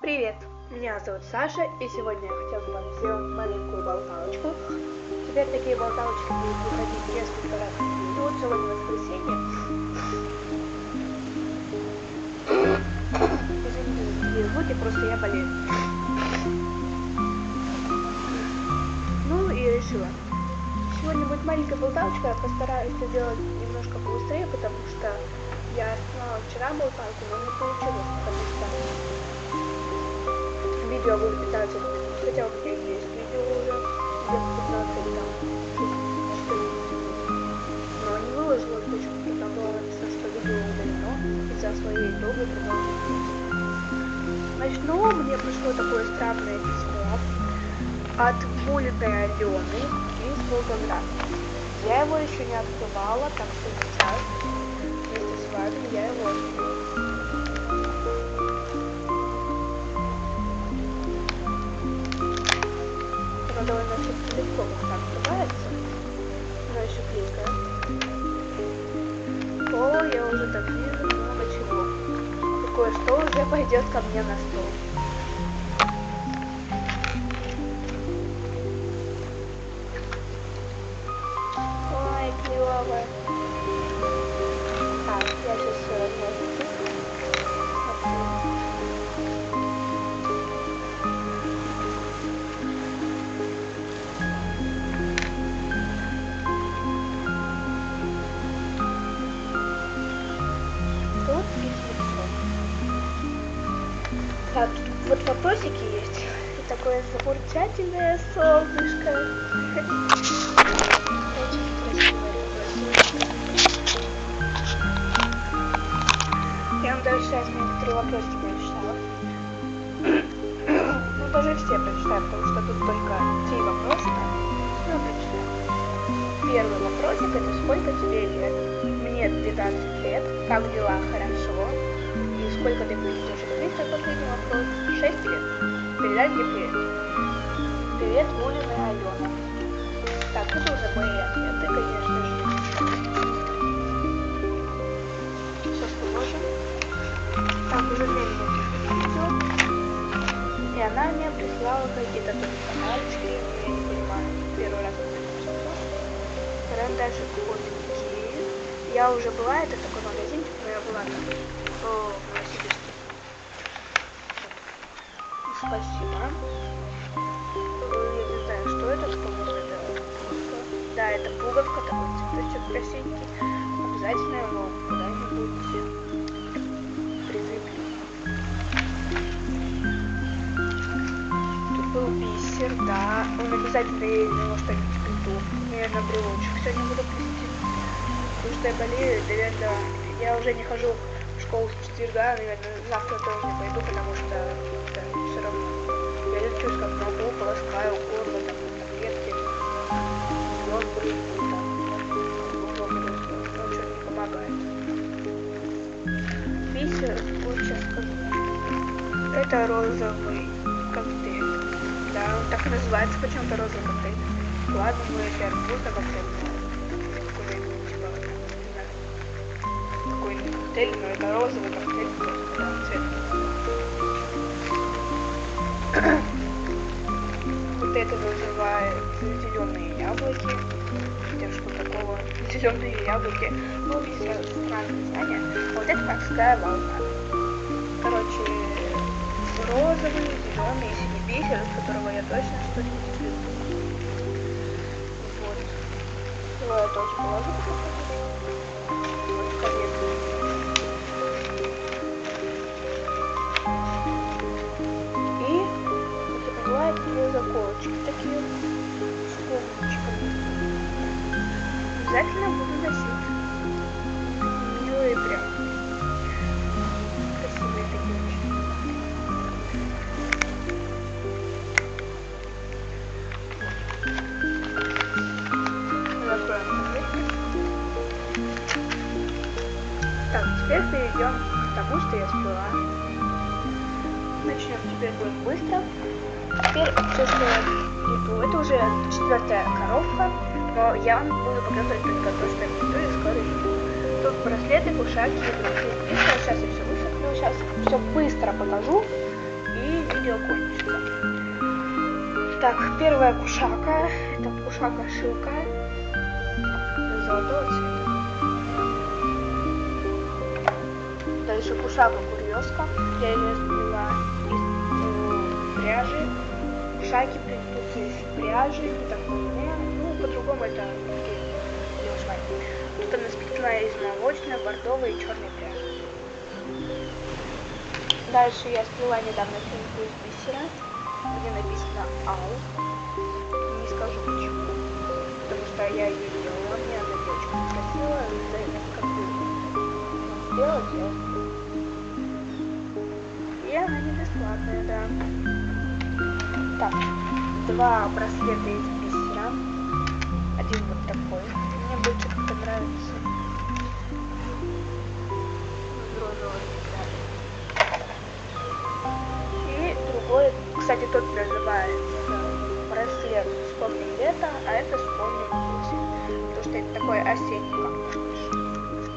Привет, меня зовут Саша, и сегодня я хотел бы вам сделать маленькую болталочку. Теперь такие болталочки будут выходить несколько раз в. Вот сегодня воскресенье. Извините за такие звуки, просто я болею. Ну и решила. Сегодня будет маленькая болталочка, я постараюсь это делать немножко побыстрее, потому что я снимала вчера болталку, но не получилось, потому что видео будет 15 минут, хотя у меня есть видео уже, где-то 15 там, 14 Но не выложила почему-то, там было написано, что видео удалено из-за своей долгой продолжительности. Значит, ну, мне пришло такое странное письмо от Булиной Алены из Волгограда. Я его еще не открывала, так что сейчас вместе с вами я его легко как-то открывается. Но еще кликаю. О, я уже так вижу много чего. Кое-что уже пойдет ко мне на стол. Ой, клево. Так, я сейчас вопросики есть. И такое замурчательное солнышко. Я вам даже сейчас некоторые вопросики прочитала. Ну, даже все прочитаю, потому что тут только три вопроса. Ну, прочитаю. Первый вопросик это сколько тебе лет? Мне 12 лет. Как дела? Хорошо. Сколько ты будешь? Это последний вопрос. 6 лет. Передай мне привет. Привет, Лулина и Алена. Так, это уже мои ответы, конечно же. Сейчас положим. Так, уже две минуты. И она мне прислала какие-то тут фонарики, я не понимаю, первый раз Карандаши котики. Я уже была, это такой магазинчик, но я была там Спасибо. Я не знаю, что это, по-моему, это. Да, это пуговка, такой цветочек красивенький. Обязательно его куда-нибудь прикреплю. Тут был бисер, да. Он обязательно я из что-нибудь плету. Наверное, брелочек сегодня буду плести. Потому что я болею, наверное, я уже не хожу в школу с четверга, наверное, завтра тоже не пойду, потому что равно. Я лечусь как могу, полоскаю горло, там, таблетки, лед брызгаю, там, глубоко брызгаю, но что не помогает. Сейчас скажу. Это розовый коктейль. Да, он так называется почему-то розовый коктейль. Ладно, мы это арбузный коктейль. но Какой, типа, не знаю, какой не коктейль, но это розовый коктейль, просто да, цвет. Зеленые яблоки. Хотя что такого? Зеленые яблоки. Ну, странное название. А вот это морская волна. Короче, розовый, зеленый, синий бисер, из которого я точно что-нибудь люблю. Вот. Я тоже положу. Вот, конечно. Обязательно буду носить. Милые прям. Красивые такие очень. Закроем таблетки. Так, теперь перейдем к тому, что я спила. Начнем теперь будет быстро. Теперь все, что я иду, это уже четвертая коробка, но я вам буду показывать только то, что я иду и скоро иду. Тут браслеты, кушаки другие вещи. Сейчас я все высохну, сейчас все быстро покажу и видео кончится. Так, первая кушака. Это кушака шилка. Золотого цвета. Дальше кушака курьезка. Я ее сплела из э, пряжи. Кушаки плетутся из пряжи. Не такой, по-другому это делать. Тут она сплетена из молочной, бордовой и черной пряжи. Дальше я сплела недавно финку из бисера, где написано АУ. Не скажу почему. Потому что я ее делала, мне она девочка спросила, как бы сделать, я И она не бесплатная, да. Так, два браслета из тот называется браслет «Вспомним лето», а это «Вспомним осень», потому что это такой осенний, как можно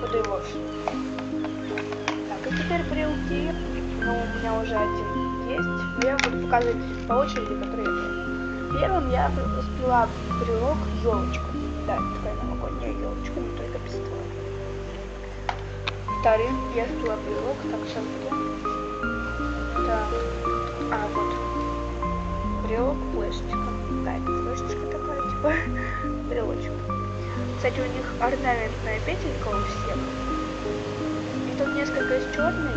под осень. Так, и теперь брелки, ну, у меня уже один есть, но я буду показывать по очереди, которые я. Первым я сплела брелок елочка. Да, это такая новогодняя елочка, не только без ствола. Вторым я сплела брелок, так, сейчас будет. Так. А, вот. Брелок флешечка. Это флешечка такая, типа брелочек. Кстати, у них орнаментная петелька у всех. И тут несколько из черной.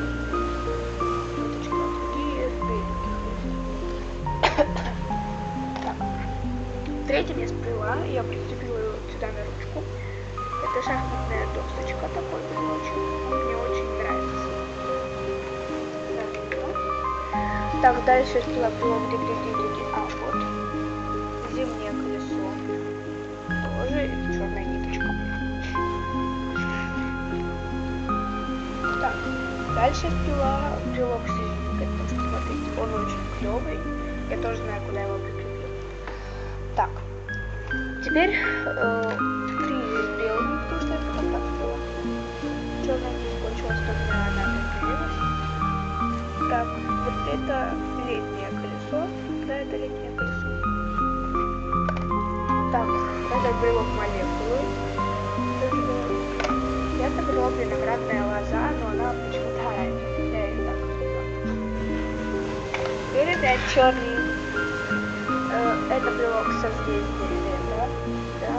А другие беленьких. так. Третьим я сплела, я прицепила его сюда на ручку. Это шахматная досочка такой брелочек. Мне очень Так, дальше сюда было где где А, вот. Зимнее колесо. Тоже черная ниточка. Так, дальше пила брелок потому что, смотрите, он очень клевый. Я тоже знаю, куда его прикреплю. Так, теперь э, три белых, потому что я потом было. Черная не закончилась, то у меня она прикрепилась. Так, вот это летнее колесо. Да, это летнее колесо. Так, это брелок молекулы. Это брелок виноградная лоза, но она почему-то оранжевая. Я ее так Теперь опять черный. Э, это брелок созвездия лета. Да.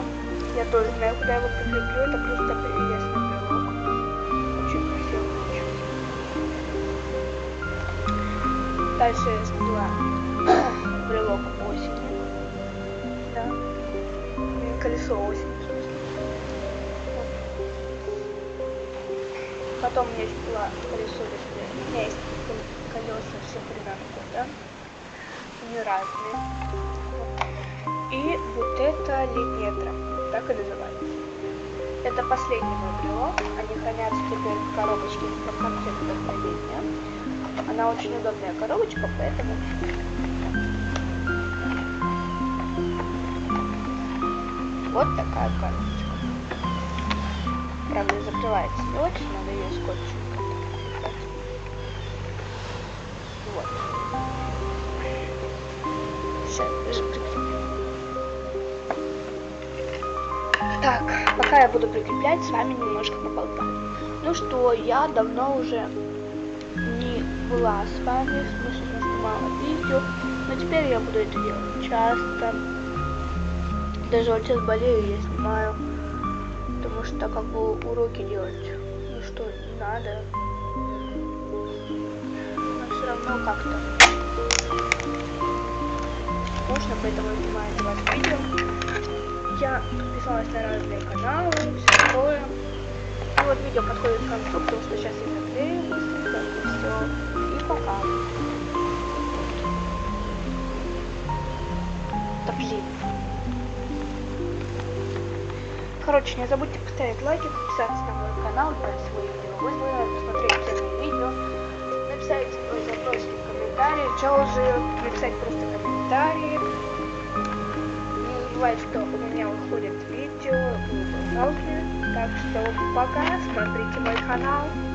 Я тоже знаю, куда его прикреплю. Это просто прелестный Дальше я сняла брелок Осени, Потом у меня есть была колесо. У меня есть колеса всех времен года. Они разные. И вот это травма. Так и называется. Это последний мой брелок. Они хранятся теперь в коробочке из конфеты вдохновения. Она очень удобная коробочка, поэтому... Вот такая коробочка. Правда, закрывается не очень, надо ее скотчем Вот. Сейчас, Так, пока я буду прикреплять, с вами немножко поболтаю. Ну что, я давно уже была с вами, в смысле, что снимала видео, но теперь я буду это делать часто. Даже вот сейчас болею, я снимаю, потому что как бы уроки делать, ну что, не надо. Но все равно как-то скучно, поэтому я снимаю для вас видео. Я подписалась на разные каналы, все такое. И вот видео подходит к концу, потому что сейчас я заклею быстренько и все пока. Да блин. Короче, не забудьте поставить лайки, подписаться на мой канал, дать свой видео, посмотреть все мои видео, написать свой запросик в комментарии, челленджи, написать просто комментарии. Не забывайте, что у меня выходит видео, Так что пока, смотрите мой канал.